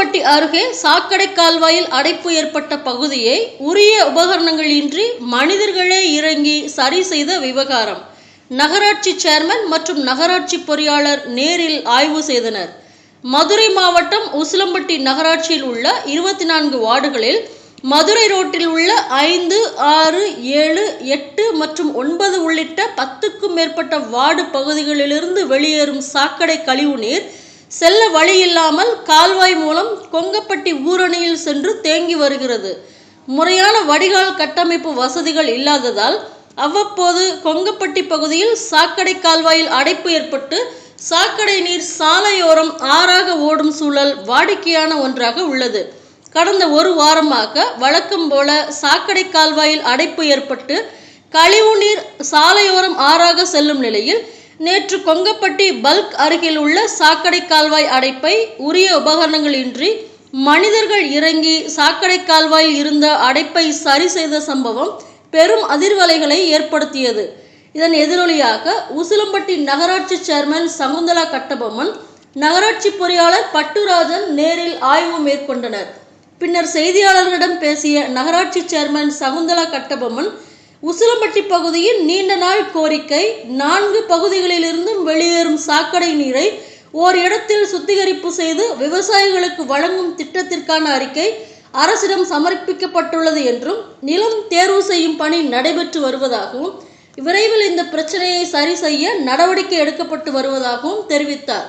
உசிலம்பட்டி அருகே சாக்கடை கால்வாயில் அடைப்பு ஏற்பட்ட பகுதியை உரிய உபகரணங்கள் இன்றி மனிதர்களே இறங்கி சரி செய்த விவகாரம். நகராட்சி சேர்மன் மற்றும் நகராட்சி பொறியாளர் நேரில் ஆய்வு செய்தனர். மதுரை மாவட்டம் உசிலம்பட்டி நகராட்சியில் உள்ள இருபத்தி நான்கு வார்டுகளில் மதுரை ரோட்டில் உள்ள ஐந்து ஆறு ஏழு எட்டு மற்றும் ஒன்பது உள்ளிட்ட பத்துக்கும் மேற்பட்ட வார்டு பகுதிகளிலிருந்து வெளியேறும் சாக்கடை கழிவுநீர் செல்ல வழி இல்லாமல் கால்வாய் மூலம் கொங்கப்பட்டி ஊரணியில் சென்று தேங்கி வருகிறது. முறையான வடிகால் கட்டமைப்பு வசதிகள் இல்லாததால் அவ்வப்போது கொங்கப்பட்டி பகுதியில் சாக்கடை கால்வாயில் அடைப்பு ஏற்பட்டு சாக்கடை நீர் சாலையோரம் ஆறாக ஓடும் சூழல் வாடிக்கையான ஒன்றாக உள்ளது. கடந்த ஒரு வாரமாக வழக்கம் போல சாக்கடை கால்வாயில் அடைப்பு ஏற்பட்டு கழிவுநீர் சாலையோரம் ஆறாக செல்லும் நிலையில் நேற்று கொங்கப்பட்டி பல்க் அருகில் உள்ள சாக்கடை கால்வாய் அடைப்பை உரிய உபகரணங்கள் இன்றி மனிதர்கள் இறங்கி சாக்கடை கால்வாயில் இருந்த அடைப்பை சரி செய்த சம்பவம் பெரும் அதிர்வலைகளை ஏற்படுத்தியது. இதன் எதிரொலியாக உசிலம்பட்டி நகராட்சி சேர்மன் சகுந்தலா கட்டபொம்மன் நகராட்சி பொறியாளர் பட்டுராஜன் நேரில் ஆய்வு மேற்கொண்டனர். பின்னர் செய்தியாளர்களிடம் பேசிய நகராட்சி சேர்மன் சகுந்தலா கட்டபொம்மன் உசிலம்பட்டி பகுதியின் நீண்ட நாள் கோரிக்கை நான்கு பகுதிகளிலிருந்தும் வெளியேறும் சாக்கடை நீரை ஓர் இடத்தில் சுத்திகரிப்பு செய்து விவசாயிகளுக்கு வழங்கும் திட்டத்திற்கான அறிக்கை அரசிடம் சமர்ப்பிக்கப்பட்டுள்ளது என்றும் நிலம் தேர்வு செய்யும் பணி நடைபெற்று வருவதாகவும் விரைவில் இந்த பிரச்சனையை சரி செய்ய நடவடிக்கை எடுக்கப்பட்டு வருவதாகவும் தெரிவித்தார்.